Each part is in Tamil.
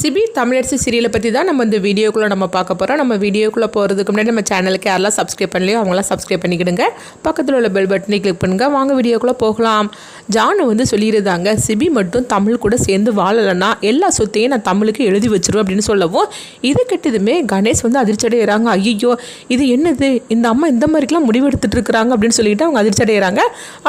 சிபி தமிழரசி சீரியலை பற்றி தான் நம்ம இந்த வீடியோக்குள்ளே நம்ம பார்க்க போகிறோம் நம்ம வீடியோக்குள்ளே போகிறதுக்கு முன்னாடி நம்ம சேனலுக்கு யாரெல்லாம் சப்ஸ்கிரைப் பண்ணலையோ அவங்களாம் சப்ஸ்கிரைப் பண்ணிக்கிடுங்க. பக்கத்தில் உள்ள பெல் பட்டனை கிளிக் பண்ணுங்கள் வாங்க வீடியோக்குள்ளே போகலாம். ஜானு வந்து சொல்லியிருந்தாங்க சிபி மட்டும் தமிழ் கூட சேர்ந்து வாழலைன்னா எல்லா சொத்தையும் நான் தமிழுக்கு எழுதி வச்சிருவேன் அப்படின்னு சொல்லவும் இது கெட்டதுமே கணேஷ் வந்து அதிர்ச்சி அடைகிறாங்க ஐயோ இது என்னது? இந்த அம்மா இந்த மாதிரிக்கெலாம் முடிவு இருக்கிறாங்க அப்படின்னு சொல்லிட்டு அவங்க அதிர்ச்சி அடைகிறாங்க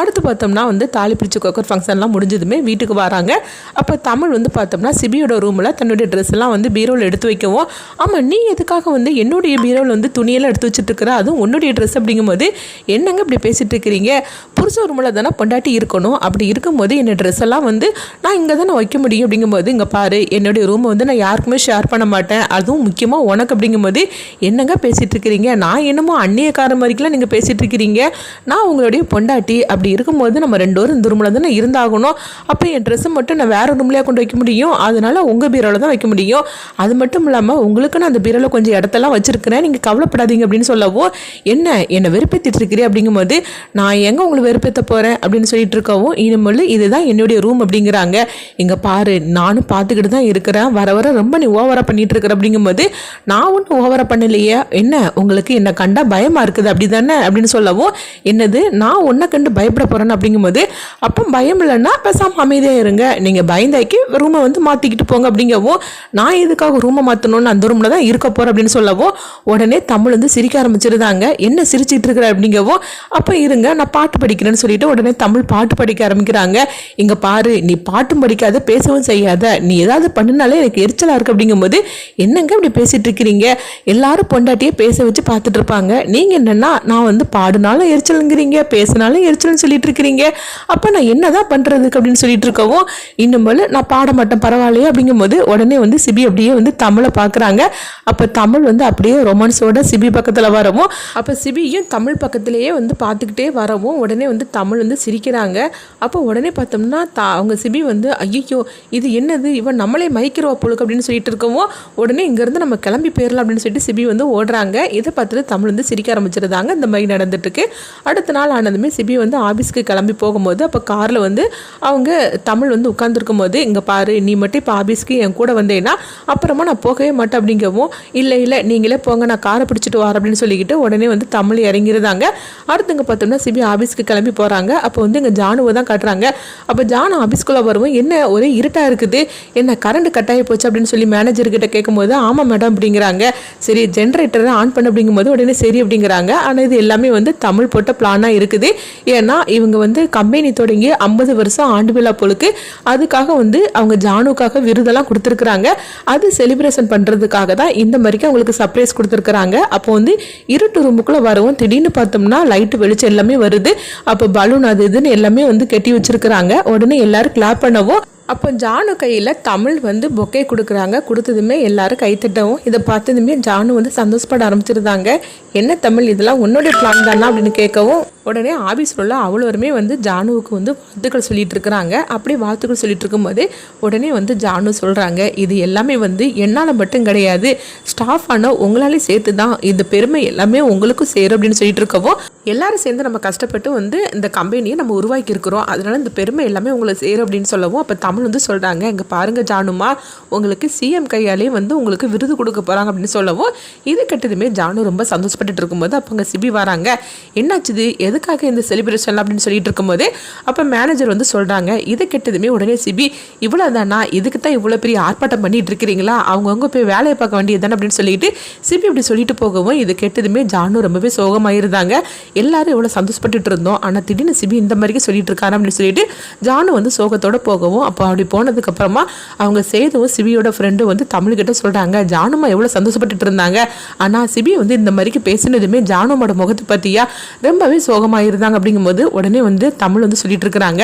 அடுத்து பார்த்தோம்னா வந்து தாலி பிரிச்சு கொக்கர் ஃபங்க்ஷன்லாம் முடிஞ்சதுமே வீட்டுக்கு வராங்க. அப்போ தமிழ் வந்து பார்த்தோம்னா சிபியோட ரூமில் தன்னுடைய ட்ரெஸ் எல்லாம் வந்து பீரோவில் எடுத்து வைக்கவும் ஆமாம் நீ எதுக்காக வந்து என்னுடைய பீரோவில் வந்து துணியெல்லாம் எடுத்து வச்சுட்டு இருக்கிற? அதுவும் உன்னுடைய ட்ரெஸ் அப்படிங்கும்போது என்னங்க இப்படி பேசிகிட்டு இருக்கிறீங்க? புருஷ ரூமில் தானே பொண்டாட்டி இருக்கணும். அப்படி இருக்கும்போது என்னோடய ட்ரெஸ் எல்லாம் வந்து நான் இங்கே தானே வைக்க முடியும் அப்படிங்கும்போது இங்கே பாரு என்னுடைய ரூமை வந்து நான் யாருக்குமே ஷேர் பண்ண மாட்டேன். அதுவும் முக்கியமாக உனக்கு அப்படிங்கும்போது என்னங்க பேசிகிட்டு இருக்கிறீங்க? நான் என்னமோ அந்நியக்கார மாதிரிக்கெலாம் நீங்கள் பேசிகிட்டு இருக்கிறீங்க. நான் உங்களுடைய பொண்டாட்டி. அப்படி இருக்கும்போது நம்ம ரெண்டு பேரும் இந்த ரூமில் தானே இருந்தாகணும். அப்போ என் ட்ரெஸ்ஸை மட்டும் நான் வேறு ரூம்லேயே கொண்டு வைக்க முடியும்? அதனால் உங்கள் பீரோவில் தான் வைக்க முடியும். அது மட்டும் இல்லாமல் உங்களுக்கு நான் அந்த பீரோவில் கொஞ்சம் இடத்தெல்லாம் வச்சுருக்கிறேன். நீங்கள் கவலைப்படாதீங்க அப்படின்னு சொல்லவோ என்ன என்னை வெறுப்பேற்றிட்டு இருக்கிறீ அப்படிங்கும்போது நான் எங்கே உங்களை வெறுப்பேற்ற போகிறேன் அப்படின்னு சொல்லிட்டு இருக்கவும் இனிமேல் இதுதான் என்னுடைய ரூம் அப்படிங்கிறாங்க. இங்கே பாரு நானும் பார்த்துக்கிட்டு தான் இருக்கிறேன். வர வர ரொம்ப நீ ஓவராக பண்ணிட்டு இருக்கிற அப்படிங்கும்போது நான் ஒன்றும் ஓவராக பண்ணலையே. என்ன உங்களுக்கு என்னை கண்டா பயமாக இருக்குது? அப்படி தானே அப்படின்னு சொல்லவும் என்னது நான் ஒன்றை கண்டு பயப்பட போகிறேன்னு அப்படிங்கும்போது அப்போ பயம் இல்லைன்னா பேசாமல் அமைதியாக இருங்க. நீங்கள் பயந்தாக்கி ரூமை வந்து மாற்றிக்கிட்டு போங்க அப்படிங்கவும் நான் எதுக்காக ரூமை மாற்றணும்னு அந்த ரூமில் தான் இருக்க போகிறேன் அப்படின்னு சொல்லவும் உடனே தமிழ் வந்து சிரிக்க ஆரம்பிச்சிருந்தாங்க. என்ன சிரிச்சிட்டு இருக்கிற அப்படிங்கவும் அப்போ இருங்க நான் பாட்டு படிக்கிறேன்னு சொல்லிட்டு உடனே தமிழ் பாட்டு படிக்க ஆரம்பிக்கிறாங்க. இங்கே பாரு நீ பாட்டும் படிக்காத பேசவும் செய்யாத. நீ ஏதாவது பண்ணினாலே எனக்கு எரிச்சலாக இருக்கு அப்படிங்கும்போது என்னங்க இப்படி பேசிட்டு இருக்கிறீங்க? எல்லாரும் பொண்டாட்டியே பேச வச்சு பார்த்துட்டு இருப்பாங்க. நீங்கள் என்னன்னா நான் வந்து பாடுனாலும் எரிச்சலுங்கிறீங்க பேசினாலும் எரிச்சல்னு சொல்லிட்டு இருக்கிறீங்க. அப்போ நான் என்னதான் பண்ணுறதுக்கு அப்படின்னு சொல்லிட்டு இருக்கவும் இன்னும் நான் பாட மாட்டேன் பரவாயில்லையே அப்படிங்கும்போது உடனே வந்து சிபி அப்படியே வந்து தமிழை பார்க்குறாங்க. அப்போ தமிழ் வந்து அப்படியே ரொமான்ஸோட சிபி பக்கத்தில் வரவும் அப்போ சிபியும் தமிழ் பக்கத்திலேயே வந்து பார்த்துக்கிட்டே வரவும் உடனே வந்து தமிழ் வந்து சிரிக்கிறாங்க. அப்போ உடனே பார்த்தோம்னா தா அவங்க சிபி வந்து ஐயோ இது என்னது? இவன் நம்மளே மயக்கிறவா பொழுக்கு அப்படின்னு சொல்லிட்டு இருக்கவும் உடனே இங்கேருந்து நம்ம கிளம்பி போயிடலாம் அப்படின்னு சொல்லிட்டு சிபி வந்து ஓடுறாங்க. இதை பார்த்துட்டு தமிழ் வந்து சிரிக்க ஆரம்பிச்சிருந்தாங்க இந்த மாதிரி நடந்துட்டுருக்கு. அடுத்த நாள் ஆனதுமே சிபி வந்து ஆஃபீஸ்க்கு கிளம்பி போகும்போது அப்போ காரில் வந்து அவங்க தமிழ் வந்து உட்காந்துருக்கும் போது இங்கே பாரு நீ மட்டும் இப்போ ஆஃபீஸ்க்கு என் கூட வந்தேன்னா அப்புறமா நான் போகவே மாட்டேன் அப்படிங்கவும் இல்லை இல்லை நீங்களே போங்க நான் காரை பிடிச்சிட்டு வரேன் அப்படின்னு சொல்லிக்கிட்டு உடனே வந்து தமிழ் இறங்கிருந்தாங்க. அடுத்தவங்க பார்த்தோம்னா சிபி ஆஃபீஸ்க்கு கிளம்பி போகிறாங்க அப்போ வந்து இங்கே ஜானுவை தான் காட்டுறாங்க. அப்போ ஜானு ஆஃபீஸ்க்குள்ளே வருவோம் என்ன ஒரே இருட்டாக இருக்குது? என்ன கரண்ட் கட் ஆகி போச்சு? அப்படின்னு சொல்லி மேனேஜர்கிட்ட கேட்கும்போது ஆமாம் மேடம் அப்படிங்கிறாங்க. சரி ஜென்ரேட்டரை ஆன் பண்ண அப்படிங்கும்போது உடனே சரி அப்படிங்கிறாங்க. ஆனால் இது எல்லாமே வந்து தமிழ் போட்ட பிளானாக இருக்குது. ஏன்னா இவங்க வந்து கம்பெனி தொடங்கி ஐம்பது வருஷம் ஆண்டு விழா போலுக்கு அதுக்காக வந்து அவங்க ஜானுக்காக விருதெல்லாம் கொடுத்துருக்குறாங்க. அது செலிப்ரேஷன் பண்ணுறதுக்காக தான் இந்த மாதிரிக்கு அவங்களுக்கு சர்ப்ரைஸ் கொடுத்துருக்குறாங்க. அப்போ வந்து இருட்டு ரூமுக்குள்ளே வரவும் திடீர்னு பார்த்தோம்னா லைட்டு வெளிச்சம் எல்லாமே வருது. அப்போ பலூன் அது இதுன்னு எல்லாமே வந்து கட்டி வச்சுருக்குறாங்க. உடனே எல்லாரும் கிளாப் பண்ணவும் அப்போ ஜானு கையில் தமிழ் வந்து பொக்கே கொடுக்குறாங்க. கொடுத்ததுமே எல்லாரும் கைத்தட்டவும் இதை பார்த்ததுமே ஜானு வந்து சந்தோஷப்பட ஆரம்பிச்சிருந்தாங்க. என்ன தமிழ் இதெல்லாம் உன்னுடைய பிளான் தானா? அப்படின்னு கேட்கவும் உடனே ஆஃபீஸில் உள்ள அவ்வளோருமே வந்து ஜானுவுக்கு வந்து வாழ்த்துக்கள் சொல்லிட்டு இருக்கிறாங்க. அப்படி வாழ்த்துக்கள் சொல்லிட்டு இருக்கும்போது உடனே வந்து ஜானு சொல்கிறாங்க இது எல்லாமே வந்து என்னால் மட்டும் கிடையாது. ஸ்டாஃப் ஆனால் உங்களாலே சேர்த்து தான் இந்த பெருமை எல்லாமே உங்களுக்கும் சேரும் அப்படின்னு சொல்லிட்டு இருக்கவும் எல்லாரும் சேர்ந்து நம்ம கஷ்டப்பட்டு வந்து இந்த கம்பெனியை நம்ம உருவாக்கியிருக்கிறோம். அதனால் அதனால இந்த பெருமை எல்லாமே உங்களை சேரும் அப்படின்னு சொல்லவும் அப்போ தமிழ் வந்து சொல்கிறாங்க இங்கே பாருங்கள் ஜானுமா உங்களுக்கு சிஎம் கையாலே வந்து உங்களுக்கு விருது கொடுக்க போகிறாங்க அப்படின்னு சொல்லவும் இது கெட்டதுமே ஜானு ரொம்ப சந்தோஷப்பட்டு இருக்கும்போது அப்போ அங்கே சிபி வராங்க. என்னாச்சுது? எதுக்காக இந்த செலிப்ரேஷன் அப்படின்னு சொல்லிட்டு இருக்கும்போது அப்போ மேனேஜர் வந்து சொல்கிறாங்க இது கெட்டதுமே உடனே சிபி இவ்வளோ தானா இதுக்கு தான் இவ்வளோ பெரிய ஆர்ப்பாட்டம் பண்ணிட்டு இருக்கிறீங்களா? அவங்கவுங்க போய் வேலையை பார்க்க வேண்டியது தானே அப்படின்னு சொல்லிட்டு சிபி இப்படி சொல்லிட்டு போகவும் இது கெட்டதுமே ஜானு ரொம்பவே சோகமாயிருந்தாங்க. எல்லாரும் எவ்வளோ சந்தோஷப்பட்டுட்டு இருந்தோம். ஆனால் திடீர்னு சிபி இந்த மாதிரிக்கு சொல்லிட்டு இருக்காரு அப்படின்னு சொல்லிட்டு ஜானு வந்து சோகத்தோட போகவும் அப்போ அப்படி போனதுக்கப்புறமா அவங்க சேதுவும் சிபியோட ஃப்ரெண்டு வந்து தமிழ்கிட்ட சொல்கிறாங்க ஜானுமா எவ்வளோ சந்தோஷப்பட்டுட்டு இருந்தாங்க. ஆனால் சிபி வந்து இந்த மாதிரிக்கு பேசினதுமே ஜானுமோட முகத்தை பற்றியா ரொம்பவே சோகமாக இருந்தாங்க. அப்படிங்கும்போது உடனே வந்து தமிழ் வந்து சொல்லிட்டு இருக்கிறாங்க.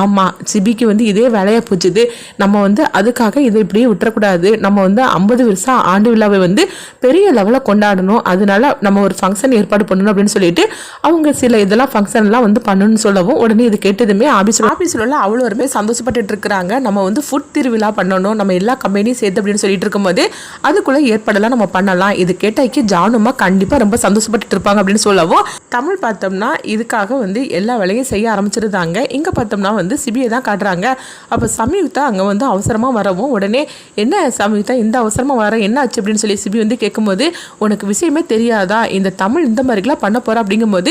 ஆமாம் சிபிக்கு வந்து இதே வேலையாக போச்சுது. நம்ம வந்து அதுக்காக இதை இப்படியே விட்டுறக்கூடாது. நம்ம வந்து ஐம்பது வருஷம் ஆண்டு விழாவை வந்து பெரிய லெவலில் கொண்டாடணும். அதனால நம்ம ஒரு ஃபங்க்ஷன் ஏற்பாடு பண்ணணும். அப்படின்னு சொல்லிட்டு அவங்க சில இதெல்லாம் ஃபங்க்ஷன்லாம் வந்து பண்ணணும்னு சொல்லவும் உடனே இது கேட்டதுமே ஆஃபீஸ் ஆஃபீஸில் உள்ள அவ்வளோருமே சந்தோஷப்பட்டுட்டு இருக்கிறாங்க. நம்ம வந்து ஃபுட் திருவிழா பண்ணணும். நம்ம எல்லா கம்பெனியும் சேர்த்து அப்படின்னு சொல்லிட்டு இருக்கும்போது அதுக்குள்ளே ஏற்படலாம் நம்ம பண்ணலாம். இது கேட்டாக்கி ஜானுமா கண்டிப்பாக ரொம்ப சந்தோஷப்பட்டுட்டு இருப்பாங்க அப்படின்னு சொல்லவும் தமிழ் பார்த்தோம்னா இதுக்காக வந்து எல்லா வேலையும் செய்ய ஆரம்பிச்சிருந்தாங்க. இங்கே பார்த்தோம்னா வந்து சிபியை தான் காட்டுறாங்க. அப்போ சமயுக்தா அங்கே வந்து அவசரமாக வரவும் உடனே என்ன சமயுக்தா இந்த அவசரமாக வர என்ன ஆச்சு அப்படின்னு சொல்லி சிபி வந்து கேட்கும்போது உனக்கு விஷயமே தெரியாதா? இந்த தமிழ் இந்த மாதிரிலாம் பண்ண போகிறா அப்படிங்கும்போது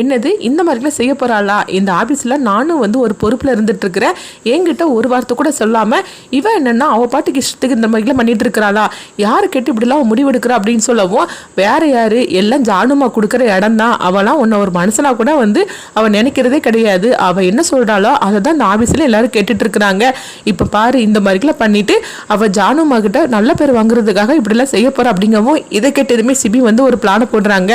என்னது இந்த மாதிரிலாம் செய்ய போகிறாளா இந்த ஆஃபீஸில் நானும் வந்து ஒரு பொறுப்பில் இருந்துட்டுருக்கிறேன். என்கிட்ட ஒரு வார்த்தை கூட சொல்லாமல் இவன் என்னென்னா அவள் பாட்டுக்கு இஷ்டத்துக்கு இந்த மாதிரிலாம் பண்ணிட்டு இருக்கிறாளா? யார் கேட்டு இப்படிலாம் முடிவெடுக்கிறா? அப்படின்னு சொல்லவும் வேறு யார்? எல்லாம் ஜானுமா கொடுக்குற இடம் தான் அவளாம் உன்னை ஒரு மனுஷனா கூட வந்து அவள் நினைக்கிறதே கிடையாது. அவள் என்ன சொல்கிறாளோ அதை தான் இந்த ஆஃபீஸில் எல்லோரும் கேட்டுட்ருக்குறாங்க இப்போ பாரு இந்த மாதிரிலாம் பண்ணிவிட்டு அவள் ஜானுமா கிட்ட நல்ல பேர் வாங்குறதுக்காக இப்படிலாம் செய்ய போகிறா அப்படிங்கவும் இதை கேட்டதுமே சிபி வந்து ஒரு பிளானை போடுறாங்க.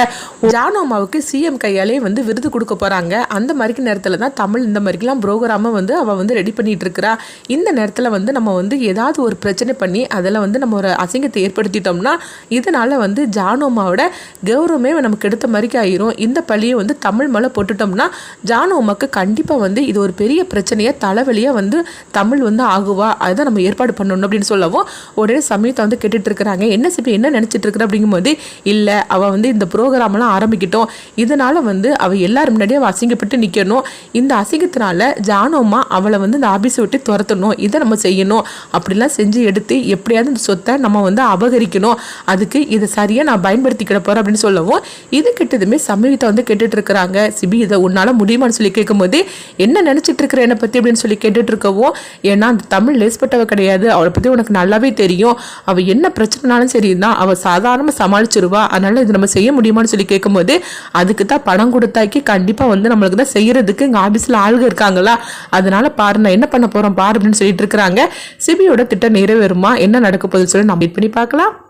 ஜானு அம்மாவுக்கு சிஎம் கையாலே வந்து விருது கொடுக்க போகிறாங்க அந்த மாதிரிக்கு நேரத்தில் தான் தமிழ் இந்த மாதிரிலாம் ப்ரோக்ராமை வந்து அவள் வந்து ரெடி பண்ணிகிட்டு இருக்கிறா. இந்த நேரத்தில் வந்து நம்ம வந்து ஏதாவது ஒரு பிரச்சனை பண்ணி அதில் வந்து நம்ம ஒரு அசிங்கத்தை ஏற்படுத்திட்டோம்னா இதனால் வந்து ஜானோமாவோட கௌரவமே நமக்கு எடுத்த மாதிரிக்கு ஆயிரும். இந்த பழியை வந்து தமிழ் மேலே போட்டுட்டோம்னா ஜானு கண்டிப்பாக வந்து இது ஒரு பெரிய பிரச்சனையை தலைவலியாக வந்து தமிழ் வந்து ஆகுவா? அதை நம்ம ஏற்பாடு பண்ணணும் அப்படின்னு சொல்லவும் உடனே சமயத்தை வந்து கேட்டுட்டு இருக்கிறாங்க. என்ன சிபி என்ன நினச்சிட்டு இருக்கிற அப்படிங்கும்போது இல்லை அவள் வந்து இந்த ப்ரோக்ராம்லாம் ஆரம்பிக்கிட்டோம். இதனால் வந்து அவள் எல்லாரும் முன்னாடியே அவள் அசிங்கப்பட்டு நிற்கணும் இந்த அசிங்கத்தினால ஜானோமா அவளை வந்து இந்த ஆபீஸை விட்டு துரத்தணும். இதை நம்ம செய்யணும். அப்படிலாம் செஞ்சு எடுத்து எப்படியாவது இந்த சொத்தை நம்ம வந்து அபகரிக்கணும். அதுக்கு இதை சரியாக நான் பயன்படுத்திக்கிட போகிறேன் அப்படின்னு சொல்லவும் இது கிட்டதுமே சமீபத்தை வந்து கேட்டுட்டு இருக்கிறாங்க சிபி இதை உன்னால் முடியுமான்னு சொல்லி கேட்கும்போது என்ன நினச்சிட்டு இருக்கிற என்னை பற்றி அப்படின்னு சொல்லி கேட்டுட்டு இருக்கவும் ஏன்னா அந்த தமிழ் லேஸ்பட்டவ கிடையாது. அவளை பற்றி உனக்கு நல்லாவே தெரியும். அவள் என்ன பிரச்சனைனாலும் சரி தான் அவள் சாதாரணமாக சமாளிச்சிருவா. அதனால இது நம்ம செய்ய முடியுமான்னு சொல்லி கேட்கும்போது அதுக்கு தான் பணம் கொடுத்தாக்கி கண்டிப்பாக வந்து நம்மளுக்கு தான் செய்யறதுக்கு இங்கே ஆஃபீஸில் ஆளுங்க இருக்காங்களா? அதனால பாரு நான் என்ன பண்ண போகிறோம் பாரு அப்படின்னு சொல்லிட்டு இருக்கிறாங்க. சிபியோட திட்டம் நிறைவேறுமா? என்ன நடக்க போகுதுன்னு சொல்லி நம்ம வெயிட் பண்ணி பார்க்கலாம்.